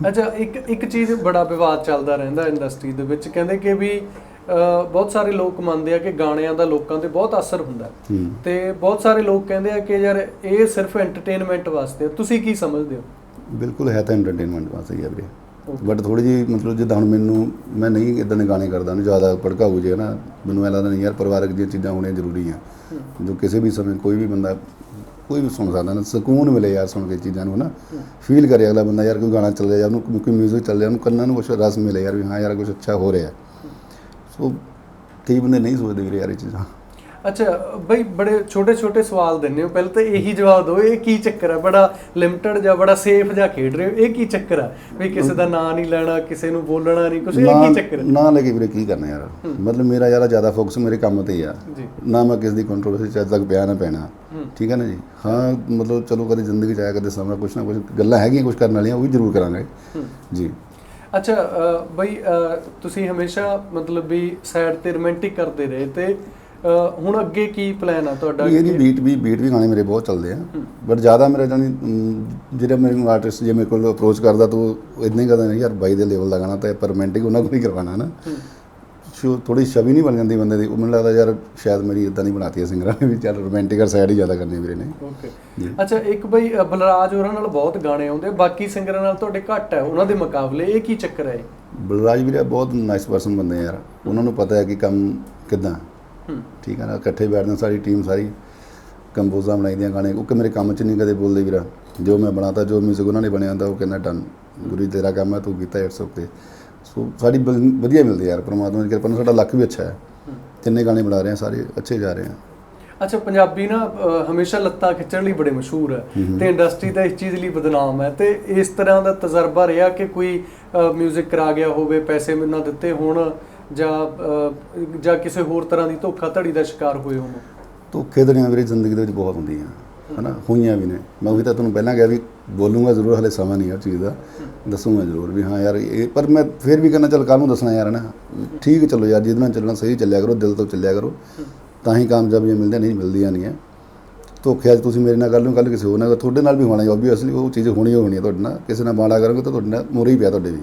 ਅੱਛਾ ਇੱਕ ਇੱਕ ਚੀਜ਼ ਬੜਾ ਵਿਵਾਦ ਚੱਲਦਾ ਰਹਿੰਦਾ ਇੰਡਸਟਰੀ ਦੇ ਵਿੱਚ ਕਹਿੰਦੇ ਕਿ ਵੀ ਬਹੁਤ ਸਾਰੇ ਲੋਕ ਮੰਨਦੇ ਆ ਕਿ ਗਾਣਿਆਂ ਦਾ ਲੋਕਾਂ ਤੇ ਬਹੁਤ ਅਸਰ ਹੁੰਦਾ। ਤੇ ਬਹੁਤ ਸਾਰੇ ਲੋਕ ਕਹਿੰਦੇ ਆ ਕਿ ਯਾਰ ਇਹ ਸਿਰਫ ਐਂਟਰਟੇਨਮੈਂਟ ਵਾਸਤੇ। ਤੁਸੀਂ ਕੀ ਸਮਝਦੇ ਹੋ? ਬਿਲਕੁਲ ਹੈ ਤਾਂ ਐਂਟਰਟੇਨਮੈਂਟ ਵਾਸਤੇ ਹੀ ਆ ਵੀਰੇ. ਬਟ ਥੋੜੀ ਜੀ ਮਤਲਬ ਜਿੱਦਾਂ ਹੁਣ ਮੈਨੂੰ ਮੈਂ ਨਹੀਂ ਇਦਾਂ ਦੇ ਗਾਣੇ ਕਰਦਾ ਨੂੰ ਜ਼ਿਆਦਾ ਭੜਕਾਊ ਜੇ ਨਾ। ਮੈਨੂੰ ਐਂ ਲੱਗਦਾ ਨਹੀਂ ਯਾਰ ਪਰਿਵਾਰਕ ਦੀਆਂ ਚੀਜ਼ਾਂ ਹੋਣੀਆਂ ਜ਼ਰੂਰੀ ਆ। ਜੋ ਕਿਸੇ ਵੀ ਸਮੇਂ ਕੋਈ ਵੀ ਬੰਦਾ ਕੋਈ ਵੀ ਸੁਣ ਸਕਦਾ ਨਾ ਸਕੂਨ ਮਿਲੇ ਯਾਰ ਸੁਣ ਕੇ ਚੀਜ਼ਾਂ ਨੂੰ ਨਾ। ਫੀਲ ਕਰੇ ਅਗਲਾ ਬੰਦਾ ਯਾਰ ਕੋਈ ਗਾਣਾ ਚੱਲ ਰਿਹਾ ਉਹਨੂੰ ਕੋਈ ਮਿਊਜ਼ਿਕ ਚੱਲ ਰਿਹਾ ਉਹਨੂੰ ਕੰਨਾਂ ਨੂੰ ਕੁਛ ਰਸ ਮਿਲੇ ਯਾਰ ਵੀ ਹਾਂ ਯਾਰ ਕੁਝ ਅੱਛਾ ਹੋ ਰਿਹਾ। ਸੋ ਕਈ ਬੰਦੇ ਨਹੀਂ ਸੋਚਦੇ ਵੀਰੇ ਯਾਰ ਇਹ ਚੀਜ਼ਾਂ। ਅੱਛਾ ਬਈ ਬੜੇ ਛੋਟੇ ਛੋਟੇ ਸਵਾਲ ਦਿੰਦੇ ਹੋ। ਪਹਿਲਾਂ ਤਾਂ ਇਹੀ ਜਵਾਬ ਦਿਓ ਇਹ ਕੀ ਚੱਕਰ ਹੈ ਬੜਾ ਲਿਮਟਿਡ ਜਾਂ ਬੜਾ ਸੇਫ ਜਾਂ ਖੇਡ ਰਹੇ ਹੋ? ਇਹ ਕੀ ਚੱਕਰ ਹੈ ਵੀ ਕਿਸੇ ਦਾ ਨਾਂ ਨਹੀਂ ਲੈਣਾ ਕਿਸੇ ਨੂੰ ਬੋਲਣਾ ਨਹੀਂ ਕੁਝ ਇਹ ਕੀ ਚੱਕਰ ਹੈ ਨਾ ਲੈ ਕੇ ਵੀਰੇ ਕੀ ਕਰਨਾ ਯਾਰ? ਮਤਲਬ ਮੇਰਾ ਯਾਰਾ ਜ਼ਿਆਦਾ ਫੋਕਸ ਮੇਰੇ ਕੰਮ ਤੇ ਹੀ ਆ। ਨਾ ਮੈਂ ਕਿਸੇ ਦੀ ਕੰਟਰੋਵਰਸੀ ਚ ਅੱਜ ਤੱਕ ਪਿਆ ਨਾ ਪੈਣਾ। ਠੀਕ ਹੈ ਨਾ ਜੀ? ਹਾਂ ਮਤਲਬ ਚਲੋ ਕਦੇ ਜ਼ਿੰਦਗੀ ਚ ਆਇਆ ਕਦੇ ਸਮਾਂ ਕੁਛ ਨਾ ਕੁਛ ਗੱਲਾਂ ਹੈਗੀਆਂ ਕੁਛ ਕਰਨ ਵਾਲੀਆਂ ਉਹ ਵੀ ਜ਼ਰੂਰ ਕਰਾਂਗੇ। ਜੀ। ਅੱਛਾ ਬਈ ਤੁਸੀਂ ਹਮੇਸ਼ਾ ਮਤਲਬ ਵੀ ਸਾਈਡ ਤੇ ਰੋਮਾਂਟਿਕ ਕਰਦੇ ਰਹੇ ਤੇ ਹੁਣ ਅੱਗੇ ਕੀ ਪਲਾਨ ਆ ਤੁਹਾਡਾ? ਇਹਦੀ ਬੀਟ ਵੀ ਬੀਟ ਵੀ ਗਾਣੇ ਮੇਰੇ ਬਹੁਤ ਚੱਲਦੇ ਆ। ਬਟ ਜ਼ਿਆਦਾ ਮੇਰਾ ਜਾਨੀ ਜਿਹੜਾ ਮੇਰੇ ਆਰਟਿਸਟ ਜੇ ਮੇਰੇ ਕੋਲ ਅਪਰੋਚ ਕਰਦਾ ਤਾਂ ਇਦਾਂ ਹੀ ਕਰਦਾ ਨਹੀਂ ਯਾਰ ਬਾਈ ਦੇ ਲੈਵਲ ਦਾ ਗਾਣਾ ਤਾਂ ਪਰ ਰੋਮਾਂਟਿਕ ਉਹਨਾਂ ਕੋਲ ਹੀ ਕਰਵਾਉਣਾ ਨਾ। ਸ਼ੋ ਥੋੜੀ ਛਵੀ ਨਹੀਂ ਬਣ ਜਾਂਦੀ ਬੰਦੇ ਦੀ। ਉਹ ਮੈਨੂੰ ਲੱਗਦਾ ਯਾਰ ਸ਼ਾਇਦ ਮੇਰੀ ਇਦਾਂ ਨਹੀਂ ਬਣਾਤੀ ਹੈ ਸਿੰਗਰਾਂ ਨੇ ਵੀ ਚੱਲ ਰੋਮਾਂਟਿਕਰ ਸਾਈਡ ਹੀ ਜ਼ਿਆਦਾ ਕਰਨੀ ਵੀਰੇ ਨੇ। ਓਕੇ। ਅੱਛਾ ਇੱਕ ਬਈ ਬਲਰਾਜ ਹੋਰਾਂ ਨਾਲ ਬਹੁਤ ਗਾਣੇ ਆਉਂਦੇ ਬਾਕੀ ਸਿੰਗਰਾਂ ਨਾਲ ਤੁਹਾਡੇ ਘੱਟ ਹੈ ਉਹਨਾਂ ਦੇ ਮੁਕਾਬਲੇ ਇਹ ਕੀ ਚੱਕਰ ਹੈ? ਬਲਰਾਜ ਵੀਰੇ ਬਹੁਤ ਨਾਈਸ ਪਰਸਨ ਬੰਦੇ ਯਾਰ। ਉਹਨਾਂ ਨੂੰ ਪਤਾ ਹੈ ਕਿ ਕੰਮ ਕਿੱਦਾਂ। ਠੀਕ ਹੈ ਨਾ ਇਕੱਠੇ ਬੈਠਦੇ ਸਾਰੀ ਟੀਮ ਸਾਰੀ ਕੰਪੋਜ਼ਾਂ ਬਣਾਈਆਂ ਗਾਣੇ। ਉਹ ਮੇਰੇ ਕੰਮ 'ਚ ਨਹੀਂ ਕਦੇ ਬੋਲਦੇ ਵੀਰਾ। ਜੋ ਮੈਂ ਬਣਾਤਾ ਜੋ ਮਿਊਜ਼ਿਕ ਉਹਨਾਂ ਨੇ ਬਣਿਆ ਹੁੰਦਾ ਉਹ ਕਹਿੰਦਾ ਡਨ ਗੁਰੂ ਤੇਰਾ ਕੰਮ ਹੈ ਤੂੰ ਕੀਤਾ ਇਟਸ ਓਕੇ ਸੋ ਸਾਡੀ ਵਧੀਆ ਮਿਲਦੀ ਯਾਰ ਪਰਮਾਤਮਾ ਦੀ ਕਿਰਪਾ ਨਾਲ। ਸਾਡਾ ਲੱਕ ਵੀ ਅੱਛਾ ਹੈ। ਤਿੰਨੇ ਗਾਣੇ ਬਣਾ ਰਹੇ ਆ ਸਾਰੇ ਅੱਛੇ ਜਾ ਰਹੇ ਆ ਅੱਛਾ ਪੰਜਾਬੀ ਨਾ ਹਮੇਸ਼ਾ ਲੱਤਾਂ ਖਿੱਚਣ ਲਈ ਬੜੇ ਮਸ਼ਹੂਰ ਹੈ। ਤੇ ਇੰਡਸਟਰੀ ਦਾ ਇਸ ਚੀਜ਼ ਲਈ ਬਦਨਾਮ ਹੈ। ਤੇ ਇਸ ਤਰ੍ਹਾਂ ਦਾ ਤਜਰਬਾ ਰਿਹਾ ਕਿ ਕੋਈ 뮤직 ਕਰਾ ਗਿਆ ਹੋਵੇ ਪੈਸੇ ਮੈਨੂੰ ਦਿੱਤੇ ਹੋਣ ਜਾਂ ਜਾਂ ਕਿਸੇ ਹੋਰ ਤਰ੍ਹਾਂ ਦੀ ਧੋਖਾ ਧੜੀ ਦਾ ਸ਼ਿਕਾਰ ਹੋਏ ਹੋਣ? ਧੋਖੇ ਧੜੀਆਂ ਵੀਰੇ ਜ਼ਿੰਦਗੀ ਦੇ ਵਿੱਚ ਬਹੁਤ ਹੁੰਦੀਆਂ। ਹਨਾ? ਹੋਈਆਂ ਵੀ ਨੇ। ਮੈਂ ਉਹੀ ਤਾਂ ਤੁਹਾਨੂੰ ਪਹਿਲਾਂ ਕਿਹਾ ਵੀ ਬੋਲੂੰਗਾ ਜ਼ਰੂਰ ਹਲੇ ਸਮਾਂ ਨਹੀਂ ਆ ਉਹ ਚੀਜ਼ ਦਾ। ਦੱਸੂੰਗਾ ਜ਼ਰੂਰ ਵੀ ਹਾਂ ਯਾਰ ਇਹ ਪਰ ਮੈਂ ਫਿਰ ਵੀ ਕਹਿੰਦਾ ਚੱਲ ਕੱਲ ਨੂੰ ਦੱਸਣਾ ਯਾਰ ਨਾ ਠੀਕ ਹੈ, ਚਲੋ ਯਾਰ ਜਿਹਦੇ ਨਾਲ ਚੱਲਣਾ ਸਹੀ ਚੱਲਿਆ ਕਰੋ ਦਿਲ ਤੋਂ ਚੱਲਿਆ ਕਰੋ। ਤਾਂ ਹੀ ਕਾਮਯਾਬੀਆਂ ਮਿਲਦੀਆਂ ਨਹੀਂ ਮਿਲਦੀਆਂ ਨਹੀਂ ਹੈ ਧੋਖੇ ਅੱਜ ਤੁਸੀਂ ਮੇਰੇ ਨਾਲ ਕਰ ਲਓ ਕੱਲ ਕਿਸੇ ਹੋਰ ਨਾਲ ਤੁਹਾਡੇ ਨਾਲ ਵੀ ਹੋਣਾ ਹੈ ਆਬਵੀਅਸਲੀ ਉਹ ਚੀਜ਼ ਹੋਣੀ ਹੋਣੀ ਹੈ ਤੁਹਾਡੇ ਨਾਲ। ਕਿਸੇ ਨਾਲ ਮਾੜਾ ਕਰੋਗੇ ਤਾਂ ਤੁਹਾਡੇ ਨਾਲ ਮੋਰੇ ਹੀ ਪਿਆ ਤੁਹਾਡੇ ਵੀ।